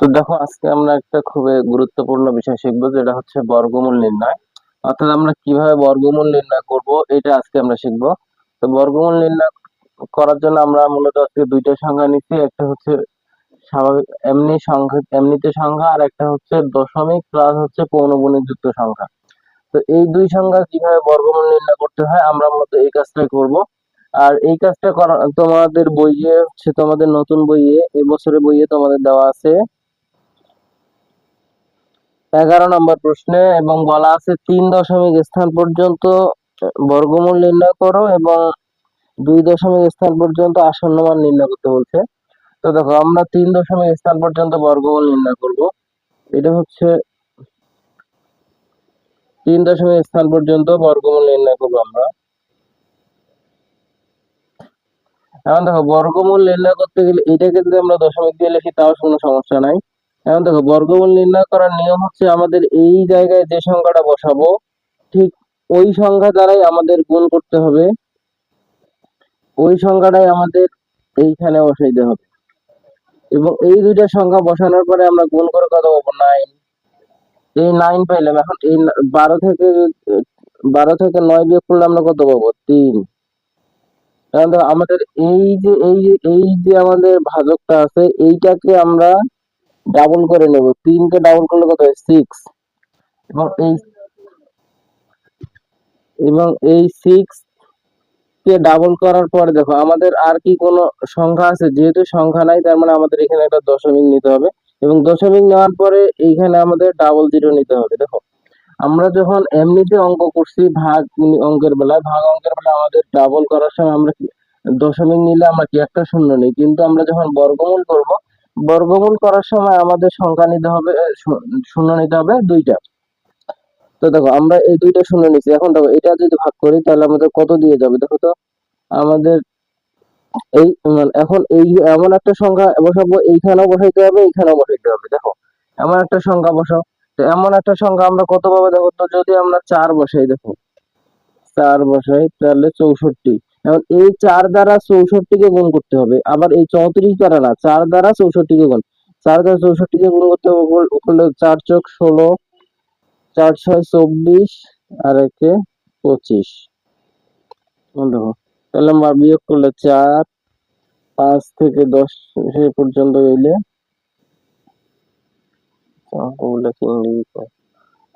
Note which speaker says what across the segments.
Speaker 1: তো দেখো, আজকে আমরা একটা খুবই গুরুত্বপূর্ণ বিষয় শিখব, যেটা হচ্ছে বর্গমূল নির্ণয়। অর্থাৎ আমরা কীভাবে বর্গমূল নির্ণয় করব, এটা আজকে আমরা শিখব। তো বর্গমূল নির্ণয় করার জন্য আমরা মূলত আজকে দুইটা সংখ্যা নিচ্ছি, একটা হচ্ছে স্বাভাবিক, এমনি সংখ্যা, এমনিতে সংখ্যা, আর একটা হচ্ছে দশমিক প্লাস হচ্ছে পৌনগুণিক যুক্ত সংখ্যা। তো এই দুই সংখ্যা কীভাবে বর্গমূল নির্ণয় করতে হয়, আমরা মূলত এই কাজটাই করব। আর এই কাজটা করা, তোমাদের বইয়ে হচ্ছে, তোমাদের নতুন বইয়ে, এবছরের বইয়ে তোমাদের দেওয়া আছে এগারো নম্বর প্রশ্নে এবং বলা আছে তিন দশমিক স্থান পর্যন্ত বর্গমূল নির্ণয় করো এবং দুই দশমিক স্থান পর্যন্ত আসন্ন মান নির্ণয় করতে বলছে। তো দেখো, আমরা তিন দশমিক স্থান পর্যন্ত বর্গমূল নির্ণয় করব। এটা হচ্ছে তিন দশমিক স্থান পর্যন্ত বর্গমূল নির্ণয় করব আমরা। এখন দেখো, বর্গমূল নির্ণয় করতে গেলে এটাকে যদি আমরা দশমিক দিয়ে লিখি, তাও কোনো সমস্যা নাই। এখন দেখো, বর্গমূল নির্ণয় করার নিয়ম হচ্ছে আমাদের এই জায়গায় যে সংখ্যাটা বসাবো, ঠিক ওই সংখ্যা দ্বারাই আমাদের গুণ করতে হবে। ওই সংখ্যাটাই আমাদের এইখানে বসাইতে হবে। এবং এই দুইটা সংখ্যা বসানোর পরে আমরা গুণ করে কত পাবো? নাইন এই নাইন পাইলাম। এখন এই বারো থেকে বারো থেকে নয় বিয়োগ করলে আমরা কত পাবো? তিন। আমাদের এই যে এই যে এই যে আমাদের ভাজকটা আছে, এইটাকে আমরা ডাবল করে নেব। তিনকে ডাবল করলে কত হয়? সিক্স এবং এই এবং এই সিক্স কে ডাবল করার পরে দেখো, আমাদের আর কি কোনো সংখ্যা আছে? যেহেতু সংখ্যা নাই, তার মানে আমাদের এখানে একটা দশমিক নিতে হবে। এবং দশমিক নেওয়ার পরে এইখানে আমাদের ডাবল জিরো নিতে হবে। দেখো, আমরা যখন এমনিতে অঙ্ক করছি ভাগ অঙ্কের বেলায়, ভাগ অঙ্কের বেলায় আমাদের ডাবল করার সময় আমরা দশমিক নিলে আমরা কি একটা শূন্য নিই? কিন্তু আমরা যখন বর্গমূল করব বর্গমূল করার সময় আমাদের সংখ্যা নিতে হবে শূন্য নিতে হবে দুইটা। তো দেখো, আমরা এই দুইটা শূন্য নিচ্ছি এখন দেখো, এটা যদি ভাগ করি, তাহলে আমাদের কত দিয়ে যাবে? দেখো তো, আমাদের এই এখন এই এমন একটা সংখ্যা বসাবো, এইখানেও বসাইতে হবে, এইখানেও বসাইতে হবে। দেখো, এমন একটা সংখ্যা বসাও। তো এমন একটা সংখ্যা আমরা কত পাবো? দেখো তো, যদি আমরা চার বসাই, দেখো, চার বসাই, তাহলে চৌষট্টি। এখন এই চার দ্বারা চৌষট্টিকে গুণ করতে হবে। আবার এই চৌত্রিশ দ্বারা না, চার দ্বারা চৌষট্টিকে গুণ। চার দ্বারা চৌষট্টিকে গুণ করতে হবে চার চোখ ষোলো, চার ছয় চব্বিশ, আর একে পঁচিশ। দেখো তাহলে আমরা বিয়োগ করলে চার, পাঁচ থেকে দশ পর্যন্ত ইংরেজিতে?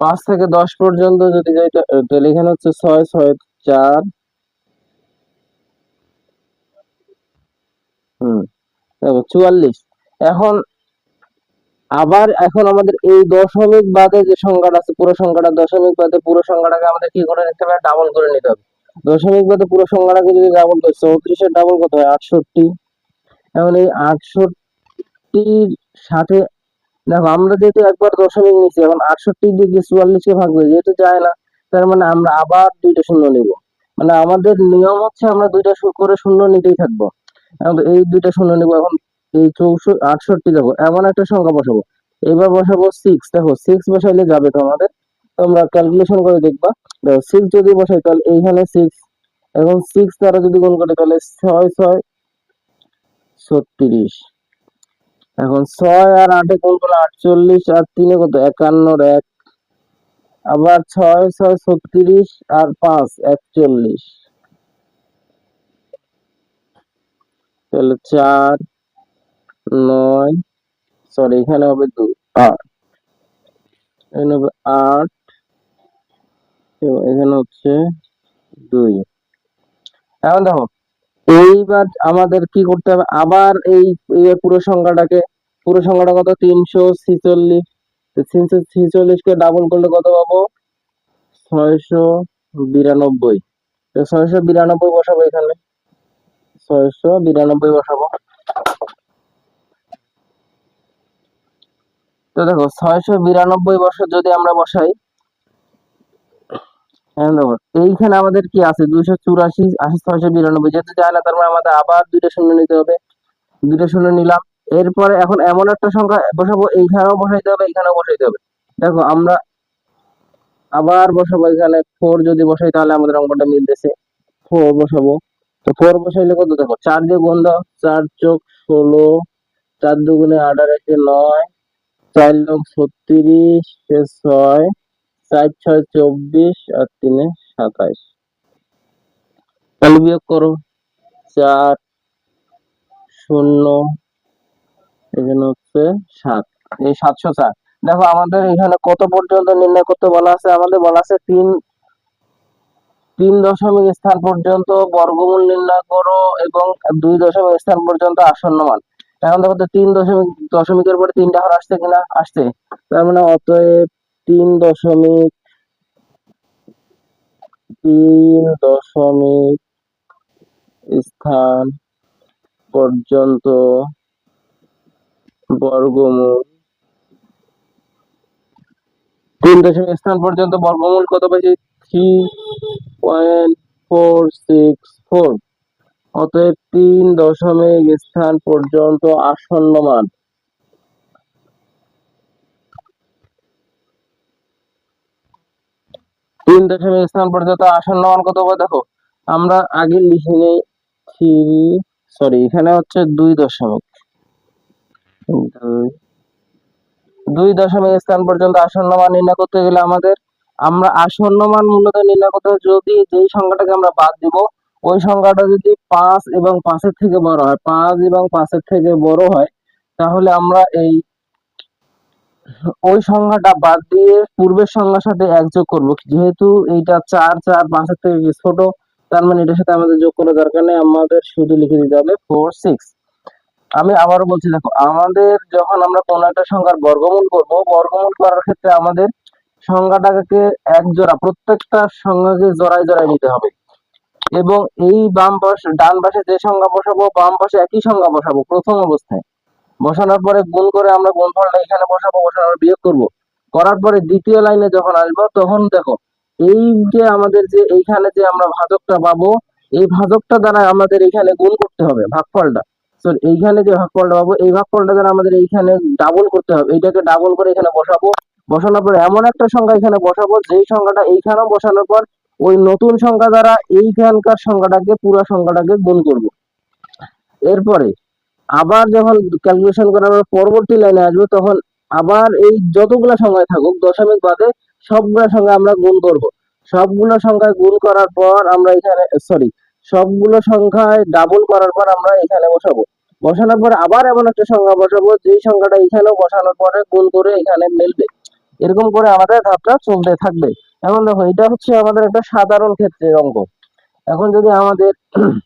Speaker 1: পাঁচ থেকে দশ পর্যন্ত যদি যাই তাহলে এখানে হচ্ছে ছয় ছয়, চার হুম দেখো চুয়াল্লিশ। এখন আবার এখন আমাদের এই দশমিক বাদে যে সংখ্যাটা আছে, পুরো সংখ্যাটা, দশমিক বাদে পুরো সংখ্যাটাকে আমাদের কি করে নিতে হবে? ডাবল করে নিতে হবে। দশমিক বাদে পুরো সংখ্যাটাকে যদি ডাবল চৌত্রিশের ডাবল কত হয়? আটষট্টি। এখন এই আটষট্টির সাথে, দেখো, আমরা যেহেতু একবার দশমিক নিচ্ছি এখন আটষট্টি দিকে চুয়াল্লিশকে ভাগ যেহেতু যায় না, তার মানে আমরা আবার দুইটা শূন্য নিব। মানে আমাদের নিয়ম হচ্ছে আমরা দুইটা করে শূন্য নিতেই থাকব। এই দুইটা শূন্য নিব, এখন এই চৌষট্টি আটষট্টি দেখো এমন একটা সংখ্যা বসাবো। এবার বসাবো সিক্স দেখো সিক্স বসাইলে যাবে তো আমাদের। তোমরা ক্যালকুলেশন করে দেখবা। দেখো সিক্স যদি বসাই, তাহলে এইখানে সিক্স এখন সিক্স দ্বারা যদি গুণ করে, তাহলে ছয় ছয়, ছত্রিশ। এখন ছয় আর আটে কোন করলে আটচল্লিশ, আর তিনে কত? একান্নর এক। আবার ছয় ছয়, ছত্রিশ, আর পাঁচ, একচল্লিশ। তাহলে চার, নয় সরি এখানে হবে দুই, আট। এখানে হবে আট, এবং এখানে হচ্ছে দুই। এখন দেখো, এইবার আমাদের কি করতে হবে? আবার এই পুরো সংখ্যাটাকে, পুরো সংখ্যাটা কত? তিনশো ছিচল্লিশ। তিনশো ছিচল্লিশকে ডাবল করলে কত পাবো? ছয়শো বিরানব্বই। ছয়শো বিরানব্বই বসাবো এখানে। ছয়শো বিরানব্বই বসাবো। তো দেখো, ছয়শো বিরানব্বই বছর যদি আমরা বসাই হ্যাঁ এইখানে আমাদের কি আছে? দুইশো চুরাশি, আশি ছয়শো বিরানব্বই। যেহেতু যায় না, তার মানে আমাদের আবার দুইটা শূন্য নিতে হবে। দুইটা শূন্য নিলাম। এরপরে এখন এমন একটা সংখ্যা বসাবো, এইখানেও বসাইতে হবে, এইখানেও বসাইতে হবে। দেখো, আমরা আবার বসাবো এখানে। ফোর যদি বসাই, তাহলে আমাদের অঙ্কটা মিলতেছে। ফোর বসাবো। তো ফোর বসাইলে কত দেখো চার দিয়ে গুণ দাও, চার চোখ ষোলো, চার দুগুণে আঠারো একে নয়, চার লং ছত্রিশ ছয়, চার ছয় চব্বিশ, আর তিনে সাতাইশ। তাহলে বিয়োগ করো। চার শূন্য, এখানে হচ্ছে সাত। এই সাতশো চার। দেখো আমাদের এখানে কত পর্যন্ত নির্ণয় করতে বলা আছে? আমাদের বলা আছে তিন তিন দশমিক স্থান পর্যন্ত বর্গমূল নির্ণয় করো এবং দুই দশমিক স্থান পর্যন্ত আসন্ন মান। এখন দেখো তো তিন দশমিক, দশমিকের পরে তিনটা হার আসছে কিনা? আসছে। তার মানে অতএব তিন দশমিক তিন দশমিক স্থান পর্যন্ত বর্গমূল, তিন দশমিক স্থান পর্যন্ত বর্গমূল কত পাইছি three point four six four অতএব তিন দশমিক স্থান পর্যন্ত আসন্ন মান তিন দশমিক স্থান পর্যন্ত আসন্ন মান কত দেখো? আমরা আগে লিখে নেই, থ্রি সরি এখানে হচ্ছে দুই দশমিক। দুই দশমিক স্থান পর্যন্ত আসন্ন মান নির্ণয় করতে গেলে আমাদের আমরা আসন্ন মান মূলত নির্ণয় করতে যদি যেই সংখ্যাটাকে আমরা বাদ দিব, ওই সংখ্যাটা যদি পাঁচ এবং পাঁচের থেকে বড় হয়, পাঁচ এবং পাঁচের থেকে বড় হয়, তাহলে আমরা এই ওই সংখ্যাটা বাদ দিয়ে পূর্বের সংখ্যার সাথে এক যোগ করব। যেহেতু এইটা চার চার, পাঁচের থেকে ছোট, তার মানে এটার সাথে আমাদের যোগ করার দরকার নেই, আমাদের শুধু লিখে দিতে হবে ফোর সিক্স আমি আবারও বলছি, দেখো, আমাদের যখন আমরা কোনো একটা সংখ্যার বর্গমূল করব, বর্গমূল করার ক্ষেত্রে আমাদের সংখ্যাটাকে এক জোড়া, প্রত্যেকটা সংখ্যাকে জোড়ায় জোড়ায় নিতে হবে। এবং এই বাম পাশে, ডান পাশে যে সংখ্যা বসাবো, বাম পাশে একই সংখ্যা বসাবো প্রথম অবস্থায়। বসানোর পরে গুণ করে আমরা গুণফলটা এখানে বসাবো, বসানোর বিয়োগ করব। করার পরে দ্বিতীয় লাইনে যখন আসব, তখন দেখো, এই যে আমাদের যে এইখানে যে আমরা ভাজকটা পাবো, এই ভাজকটা দ্বারা আমাদের এখানে গুণ করতে হবে ভাগফলটা। সরি এইখানে যে ভাগফলটা পাবো, এই ভাগফলটা দ্বারা আমাদের এইখানে ডাবল করতে হবে। এইটাকে ডাবল করে এখানে বসাবো। বসানোর পরে এমন একটা সংখ্যা এখানে বসাবো, যেই সংখ্যাটা এইখানেও বসানোর পর ওই নতুন সংখ্যা দ্বারা এইখানকার সংখ্যাটাকে পুরো সংখ্যাটাকে গুণ করব। এরপরে আবার যখন ক্যালকুলেশন করার পর পরবর্তী লাইনে আসবে, তখন আবার এই যতগুলা সংখ্যায় থাকুক, দশমিক বাদে সবগুলা সংখ্যা আমরা গুণ করব। সবগুলো সংখ্যায় গুণ করার পর আমরা এখানে সরি সবগুলো সংখ্যায় ডাবল করার পর আমরা এখানে বসাবো। বসানোর পর আবার এমন একটা সংখ্যা বসাবো, যেই সংখ্যাটা এখানেও বসানোর পরে গুণ করে এখানে মিলবে। এরকম করে আমাদের ধাপটা চলতে থাকবে। এখন দেখো, এটা হচ্ছে আমাদের একটা সাধারণ ক্ষেত্রের অঙ্ক। এখন যদি আমাদের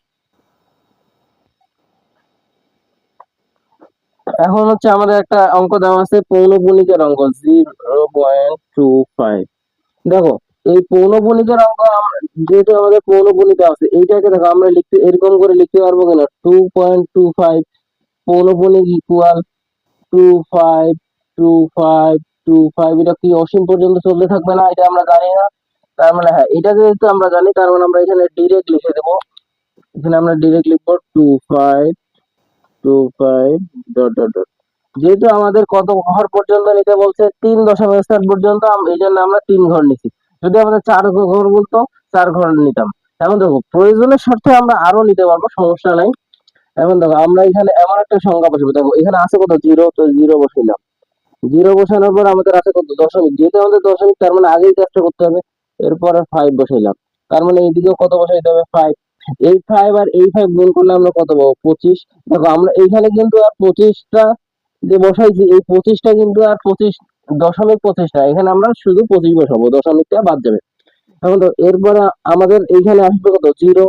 Speaker 1: এখন হচ্ছে আমাদের একটা অঙ্ক দেওয়া আছে পৌনপুণিকের অঙ্ক জিরো পয়েন্ট টু ফাইভ দেখো, এই পৌনপুণিকের অঙ্ক যেহেতু আমাদের পৌনপুণিকা আছে, এইটাকে দেখো, আমরা লিখতে, এরকম করে লিখতে পারব কিনা? Two point two five পৌনপুণিক equal to five two five two five এটা কি অসীম পর্যন্ত চলতে থাকবে না? এটা আমরা জানি না। তার মানে হ্যাঁ এটা যেহেতু আমরা জানি, তার মানে আমরা এখানে ডিরেক্ট লিখে দেবো। এখানে আমরা ডিরেক্ট লিখব two five two five, dot dot dot. যেহেতু আমাদের কত ঘর পর্যন্ত নিতে বলছে? তিন দশমিক স্থান পর্যন্ত এই জন্য আমরা তিন ঘর নিছি। যদি আমাদের চার ঘর বলতো, চার ঘর নিতাম। এখন দেখো, প্রয়োজনের স্বার্থে আমরা আরও নিতে পারব, সমস্যা নাই। এখন দেখো, আমরা এখানে এমন একটা সংখ্যা বসাবো দেখো, এখানে আছে কত? জিরো, তো জিরো বসাইলাম জিরো বসানোর পর আমাদের আছে কত? দশমিক। যেহেতু আমাদের দশমিক, তার মানে আগেই কাজটা করতে হবে। এরপরে ফাইভ বসাইলাম। তার মানে এইদিকেও কত বসাইতে হবে? ফাইভ এই ফাইভ আর এই ফাইভ গুণ করলে আমরা কত পাবো? পঁচিশ। দেখো, আমরা এইখানে কিন্তু আর পঁচিশটা যে বসাইছি, এই পঁচিশটা কিন্তু আর পঁচিশ, দশমিক পঁচিশটা এখানে আমরা শুধু পঁচিশ বসাবো, দশমিকটা বাদ যাবে। এখন তো এরপরে আমাদের এইখানে আসবে কত? জিরো।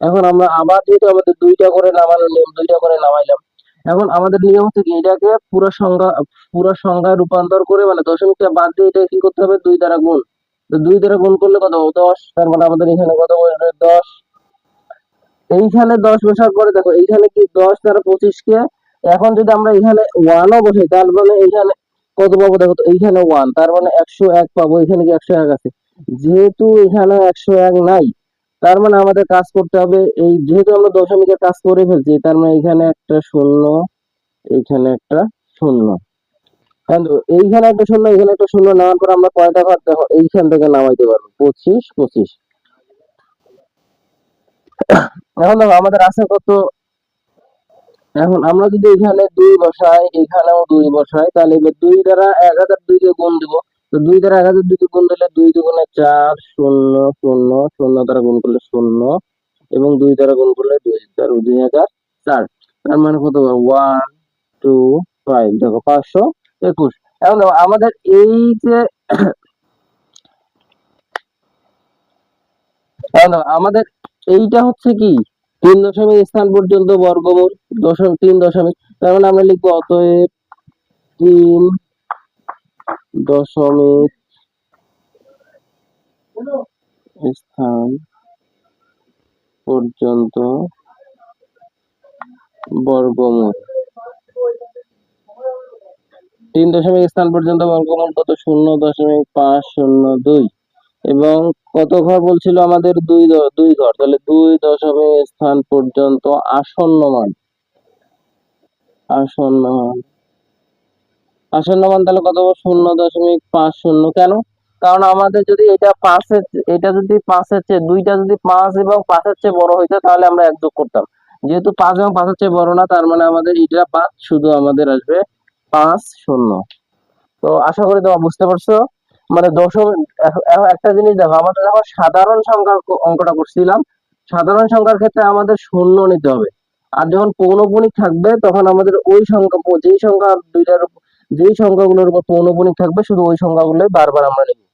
Speaker 1: এখন আমরা আবার যেহেতু আমাদের দুইটা করে নামানোর নিয়ম, দুইটা করে নামাইলাম এখন আমাদের নিয়ম হচ্ছে কি, এটাকে পুরো সংখ্যা পুরো সংখ্যায় রূপান্তর করে মানে দশমিকটা বাদ দিয়ে এটা কি করতে হবে? দুই দ্বারা গুণ। তো দুই দ্বারা গুণ করলে কত হবে? দশ। তার মানে আমাদের এখানে কত বসবে? দশ। এইখানে দশ বসার পরে দেখো, এইখানে কি দশ দ্বারা পঁচিশকে এখন যদি আমরা এখানে ওয়ানও বসাই, তার মানে এইখানে কত পাবো? দেখো তো, এইখানে ওয়ান তার মানে একশো এক পাবো। এখানে কি একশো এক আছে? যেহেতু এখানে একশো এক নাই তার মানে আমাদের কাজ করতে হবে, এই যেহেতু আমরা দশমিকের কাজ করে ফেলছি, তার মানে এখানে একটা শূন্য এইখানে একটা শূন্য। এইখানে একটা শূন্য, এখানে একটা শূন্য, নেওয়ার পর আমরা কয়টা ঘর দেখো এইখান থেকে নামাইতে পারব, পঁচিশ পঁচিশ। এখন দেখো, আমাদের আছে কত? এখন আমরা যদি এখানে দুই বসাই, এখানেও দুই বসাই, তাহলে এবার দুই দ্বারা এক হাজার দুইকে গুণ দিব। তো দুই দ্বারা এক হাজার দুইকে গুণ দিলে দুই দুগুণে চার, শূন্য শূন্য শূন্য দ্বারা গুণ করলে শূন্য এবং দুই দ্বারা গুণ করলে দুই চার দুই হাজার চার। তার মানে কত? ওয়ান টু ফাইভ দেখো, পাঁচশো একুশ। এখন আমাদের এই যে আমাদের এইটা হচ্ছে কি? তিন দশমিক স্থান পর্যন্ত বর্গমূল, দশমিক তিন দশমিক। তার মানে আমরা লিখব অতএব তিন দশমিক স্থান পর্যন্ত বর্গমূল। তিন দশমিক স্থান পর্যন্ত বর্গমূল, কত? শূন্য দশমিক পাঁচ, শূন্য দুই। এবং কত ঘর বলছিল আমাদের? দুই দুই ঘর। তাহলে দুই দশমিক স্থান পর্যন্ত আসন্ন মান আসন্ন মান আসন্ন মান তাহলে কত? শূন্য দশমিক পাঁচ শূন্য। কেন? কারণ আমাদের যদি এটা পাঁচের এটা যদি পাঁচের চেয়ে, দুইটা যদি পাঁচ এবং পাঁচের চেয়ে বড় হইতো তাহলে আমরা এক যোগ করতাম। যেহেতু পাঁচ এবং পাঁচের চেয়ে বড় না, তার মানে আমাদের এটা পাঁচ, শুধু আমাদের আসবে পাঁচ শূন্য। তো আশা করি তোমরা বুঝতে পারছ। মানে দশম একটা জিনিস দেখো আমাদের যখন সাধারণ সংখ্যার অঙ্কটা করছিলাম, সাধারণ সংখ্যার ক্ষেত্রে আমাদের শূন্য নিতে হবে। আর যখন পৌনপুনিক থাকবে, তখন আমাদের ওই সংখ্যা, যেই সংখ্যা দুইটার যেই সংখ্যাগুলোর উপর পৌনপুনিক থাকবে শুধু ওই সংখ্যাগুলোই বারবার আমরা নিব।